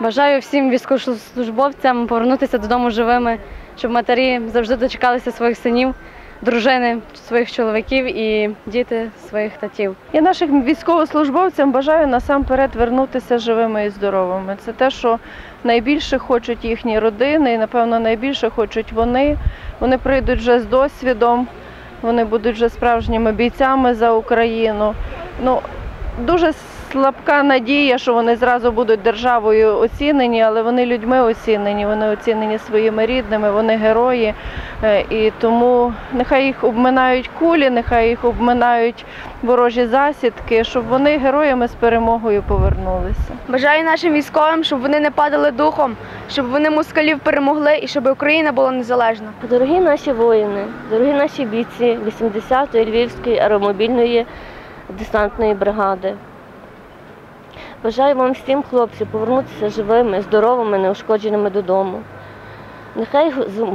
Бажаю всім військовослужбовцям повернутися додому живими, щоб матері завжди дочекалися своїх синів, дружини, своїх чоловіків і діти своїх татів. Я нашим військовослужбовцям бажаю насамперед вернутися живими і здоровими. Це те, що найбільше хочуть їхні родини, і напевно найбільше хочуть вони. Вони прийдуть вже з досвідом, вони будуть вже справжніми бійцями за Україну. Ну, дуже слабка надія, що вони зразу будуть державою оцінені, але вони людьми оцінені, вони оцінені своїми рідними, вони герої. Е, І тому нехай їх обминають кулі, нехай їх обминають ворожі засідки, щоб вони героями з перемогою повернулися. Бажаю нашим військовим, щоб вони не падали духом, щоб вони москалів перемогли і щоб Україна була незалежна. Дорогі наші воїни, дорогі наші бійці 80-ї Львівської аеромобільної десантної бригади. Бажаю вам всім, хлопці, повернутися живими, здоровими, неушкодженими додому. Нехай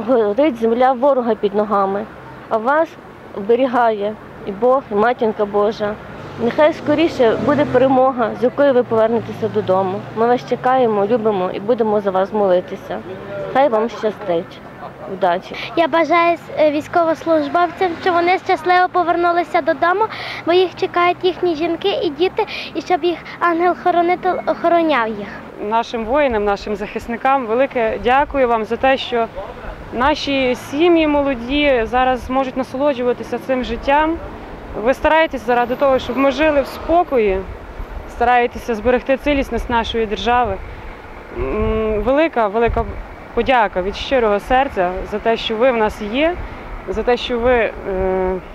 горить земля ворога під ногами, а вас оберігає і Бог, і матінка Божа. Нехай скоріше буде перемога, з якою ви повернетеся додому. Ми вас чекаємо, любимо і будемо за вас молитися. Хай вам щастить. Удачі! Я бажаю е, військовослужбовцям, щоб вони щасливо повернулися додому, бо їх чекають їхні жінки і діти, і щоб їх ангел-хоронитель охороняв їх. нашим воїнам, нашим захисникам велике дякую вам за те, що наші сім'ї молоді зараз зможуть насолоджуватися цим життям. Ви стараєтесь заради того, щоб ми жили в спокої, стараєтеся зберегти цілісність нашої держави. Велика, велика подяка від щирого серця за те, що ви в нас є, за те, що ви е,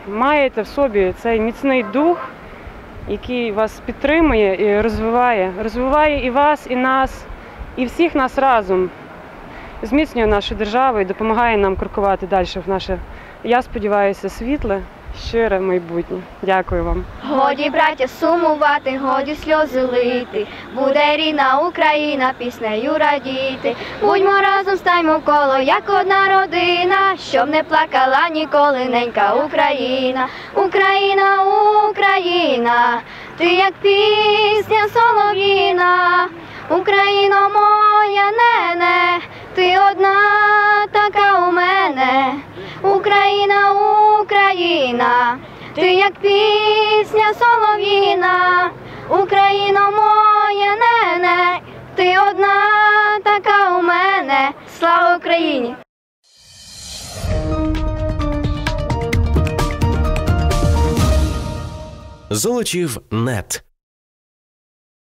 маєте в собі цей міцний дух, який вас підтримує і розвиває. Розвиває і вас, і нас, і всіх нас разом. Зміцнює нашу державу і допомагає нам крокувати далі в наше, я сподіваюся, світле, щире майбутнє. Дякую вам. Годі, браття, сумувати, годі сльози лити. Буде рідна Україна, піснею радіти. Будьмо разом, стаймо коло, як одна родина, щоб не плакала ніколи ненька Україна. Україна, Україна, ти як пісня солов'їна. Україно моя нене, ти одна така у мене. Україна, Україна, ти як пісня солов'їна, Україно моя нене, ти одна така у мене. Слава Україні! Золочів нет.